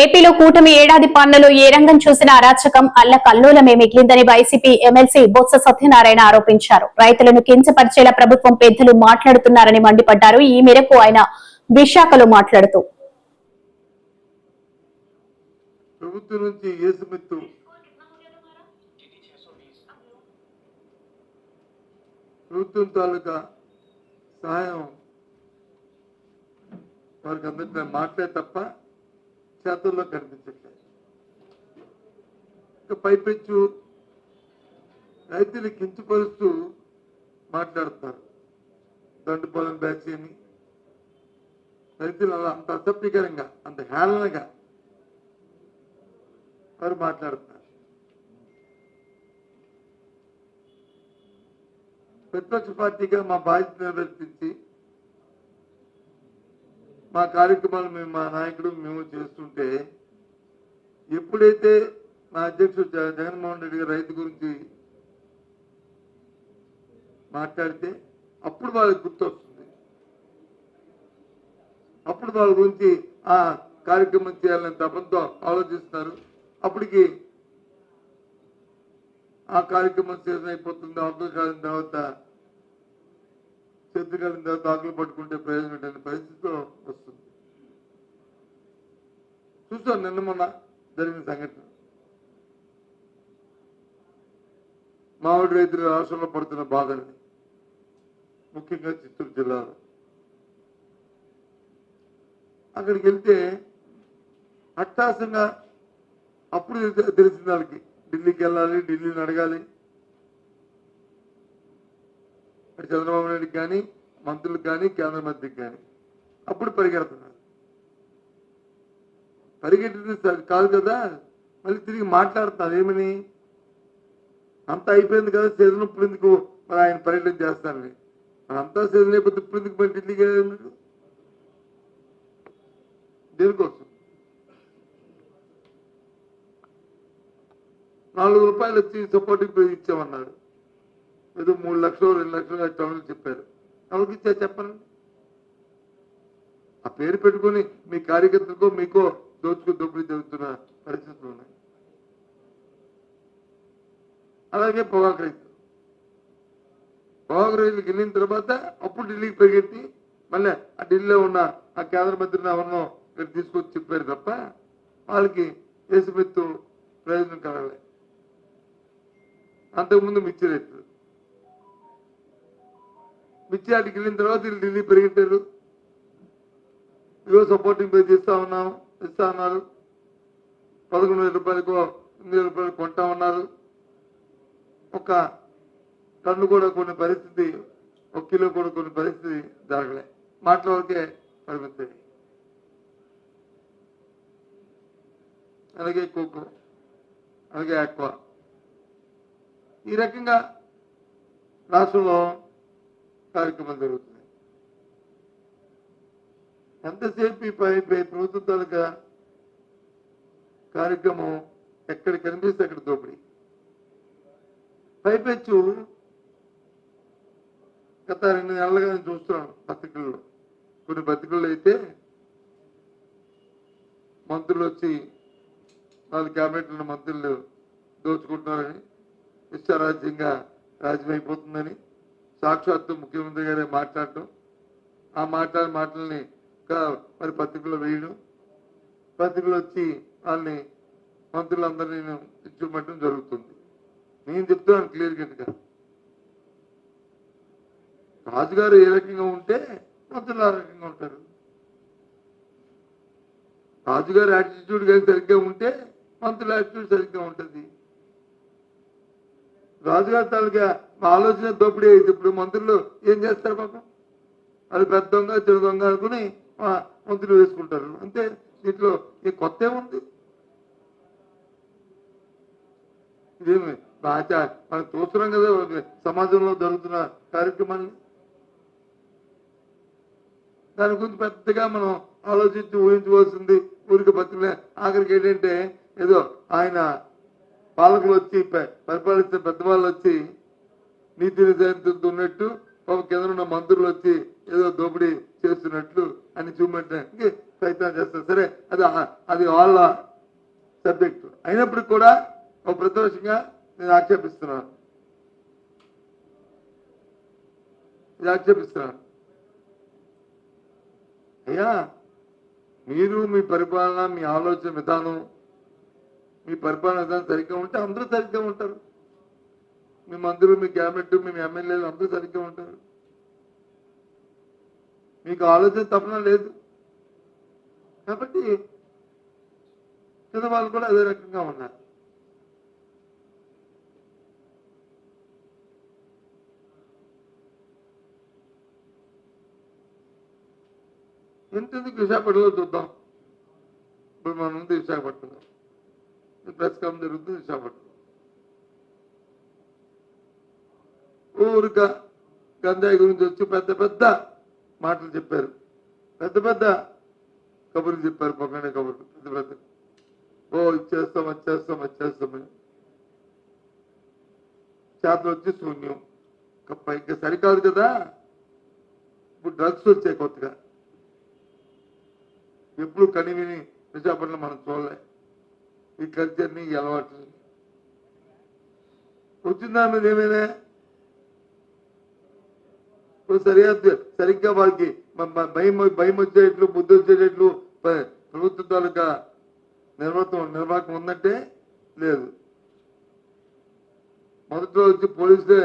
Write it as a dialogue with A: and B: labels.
A: ఏపీలో కూటమి ఏడాది పాలనలో ఏ రంగం చూసిన అరాచకం అల్ల కల్లోలమే మిగిలిందని వైసీపీ ఎమ్మెల్సీ బొత్స సత్యనారాయణ ఆరోపించారు. రైతులను కించపరిచేలా ప్రభుత్వం పెద్దలు మాట్లాడుతున్నారని మండిపడ్డారు. ఈ మేరకు ఆయన విశాఖలో మాట్లాడుతూ
B: ప్రభుత్వం నుంచి ప్రభుత్వం తాలూకా సహాయం వారికి అందరికీ తప్ప చేతుల్లో కనిపించట్లేదు. ఇంకా పైపెచ్చు రైతులు కించపరుస్తూ మాట్లాడుతున్నారు. దండుపాలెం బ్యాచ్ అని. రైతులు అలా అంత అసభ్యకరంగా అంత హేళనగా వారు మాట్లాడుతున్నారు. ప్రతిపక్ష పార్టీగా మా బాధ్యత నిర్వర్తించి మా కార్యక్రమాలు మేము మా నాయకుడు మేము చేస్తుంటే ఎప్పుడైతే మా అధ్యక్షుడు జ- జగన్మోహన్ రెడ్డి గారు రైతు గురించి మాట్లాడితే అప్పుడు వాళ్ళకి గుర్తొస్తుంది. అప్పుడు వాళ్ళ గురించి ఆ కార్యక్రమం చేయాలని తపంతో ఆలోచిస్తున్నారు అప్పటికి ఆ కార్యక్రమం చేసిన అయిపోతుంది. ఆకులు కాలిన తర్వాత చేతులు కాలిన తర్వాత ఆకులు పట్టుకుంటే ప్రయోజనం పరిస్థితి పరిస్థితిలో వస్తుంది చూస్తాం నిన్న మొన్న జరిగిన సంఘటన. మామిడి రైతులు రాష్ట్రంలో పడుతున్న బాధల్ని ముఖ్యంగా చిత్తూరు జిల్లాలో. అక్కడికి వెళ్తే అట్టాసంగా అప్పుడు తెలిసిన తెలిసింది వాళ్ళకి ఢిల్లీకి వెళ్ళాలి ఢిల్లీని అడగాలి. చంద్రబాబు నాయుడుకి కానీ మంత్రులకు కానీ కేంద్ర మంత్రికి కానీ. అప్పుడు పరిగెడుతున్నారు. పరిగెట్టింది కాదు కదా. మళ్ళీ తిరిగి మాట్లాడుతున్నారు ఏమని? అంతా అయిపోయింది కదా సీజన్ ఇప్పుడు ఎందుకు? మరి ఆయన పర్యటన చేస్తానని. మరి అంతా సీజన్ అయిపోతే ఇప్పుడు ఎందుకు మరి ఢిల్లీకి వెళ్ళారు మీరు? దేనికోసం? నాలుగు రూపాయలు వచ్చి సపోర్టింగ్ పేజ్ ఇచ్చామన్నారు. ఏదో మూడు లక్షలు రెండు లక్షలు టన్నులు చెప్పారు. ఎవరికి ఇచ్చా చెప్పండి? ఆ పేరు పెట్టుకొని మీ కార్యకర్తలకో మీకో దోచుకు దోపిడీ జరుగుతున్న పరిస్థితులు ఉన్నాయి అలాగే పొగాకు రైతు. పొగాకు రైతులకు వెళ్ళిన తర్వాత అప్పుడు ఢిల్లీకి పరిగెత్తి మళ్ళీ ఆ ఢిల్లీలో ఉన్న ఆ కేంద్ర మంత్రిని ఎవరినో మీరు తీసుకొచ్చి చెప్పారు తప్ప వాళ్ళకి దేశపెత్తు ప్రయోజనం కలగలే. అంతకుముందు మిర్చి రైతులు. మిర్చి ఆటికి వెళ్ళిన తర్వాత వీళ్ళు ఢిల్లీ పెరిగింటారు ఇగో సపోర్టింగ్ పే చేస్తా ఉన్నాము. ఇస్తా ఉన్నారు పదకొండు వేల రూపాయలకు ఎనిమిది వేల రూపాయలు కొంటా ఉన్నారు ఒక టన్ను కూడా కొన్ని పరిస్థితి ఒక కిలో కూడా కొన్ని పరిస్థితి జరగలే. మాటల వరకే పరిమితి. అలాగే కోకో అలాగే ఆక్వా. ఈ రకంగా రాష్ట్రంలో కార్యక్రమం జరుగుతుంది ఎంతసేపు ఈ ప్రభుత్వ తాలూకా కార్యక్రమం ఎక్కడ కనిపిస్తే అక్కడ దోపిడీ. పైపెచ్చు గత రెండు నెలలుగా నేను చూస్తున్నాను పత్రికల్లో. కొన్ని పత్రికల్లో అయితే మంత్రులు వచ్చి నాలుగు క్యాబినెట్ ఉన్న మంత్రులు దోచుకుంటున్నారని ఇష్టారాజ్యంగా రాజ్యమైపోతుందని సాక్షాత్తు ముఖ్యమంత్రి గారే మాట్లాడటం. ఆ మాట్లాడిన మాటల్ని మరి పత్రికలో వేయడం పత్రికలు వచ్చి వాళ్ళని మంత్రులందరినీ ఇచ్చుకోవటం జరుగుతుంది. నేను చెప్తున్నాను క్లియర్ కట్గా. రాజుగారు ఏ రకంగా ఉంటే మంత్రులు ఆ రకంగా ఉంటారు. రాజుగారి యాటిట్యూడ్ కానీ సరిగ్గా ఉంటే మంత్రుల యాటిట్యూడ్ సరిగ్గా ఉంటుంది. రాజుగారి తాలూకా మా ఆలోచన దోపిడీ అయితే ఇప్పుడు మంత్రులు ఏం చేస్తారు పాపం? అది పెద్ద దొంగ చెడు దొంగ అనుకుని మంత్రులు వేసుకుంటారు. అంతే దీంట్లో ఈ కొత్త ఏముంది? ఇదేమి? భాష మనం చూస్తున్నాం కదా సమాజంలో జరుగుతున్న కార్యక్రమాన్ని దాని గురించి పెద్దగా మనం ఆలోచించి ఊహించవలసింది ఊరికి బతుకులే ఆఖరికి ఏంటంటే ఏదో ఆయన పాలకులు వచ్చి పరిపాలిస్తే పెద్దవాళ్ళు వచ్చి నీతి నిజాయితీతో ఉన్నట్టు పాపం కింద ఉన్న మంత్రులు వచ్చి ఏదో దోపిడీ చేస్తున్నట్లు అని చూపెట్టడానికి ప్రయత్నం చేస్తారు. సరే అది అది వాళ్ళ సబ్జెక్టు అయినప్పటికి కూడా ఒక ప్రదోషంగా నేను ఆక్షేపిస్తున్నాను. ఇది ఆక్షేపిస్తున్నాను. అయ్యా మీరు మీ పరిపాలన మీ ఆలోచన విధానం మీ పరిపాలన విధానం సరిగ్గా ఉంటే అందరూ సరిగ్గా ఉంటారు. మీ మంత్రులు మీ క్యాబినెట్ మీ ఎమ్మెల్యేలు అందరూ సరిగ్గా ఉంటారు. మీకు ఆలోచన తప్పన లేదు. కాబట్టి వాళ్ళు కూడా అదే రకంగా ఉన్నారు. ఎంతెందుకు విశాఖపట్నంలో చూద్దాం. ఇప్పుడు మనం ఉంది విశాఖపట్నం ప్రెస్ కామ్ జరుగుతుంది విశాఖపట్నం ఊరిక గంజాయి గురించి వచ్చి పెద్ద పెద్ద మాటలు చెప్పారు. పెద్ద పెద్ద కబుర్లు చెప్పారు పక్కనే కబుర్లు. పెద్ద పెద్ద. ఓ ఇచ్చేస్తాం వచ్చేస్తాం వచ్చేస్తాం చేతలు వచ్చి శూన్యం. ఇంకా సరికాదు కదా? ఇప్పుడు డ్రగ్స్ వచ్చాయి కొత్తగా. ఎప్పుడు కనివిని విశాఖపట్నం మనం చూడలే. ఈ కల్చర్ని అలవాటు వచ్చిందా మీద ఏమైనా? సరిహద్దు సరిగ్గా వాళ్ళకి భయం భయం వచ్చేటట్లు బుద్ధి వచ్చేటట్లు ప్రభుత్వ తాలూకా నిర్వాహకం నిర్వాహకం ఉందంటే లేదు. మొదట్లో వచ్చి పోలీసులే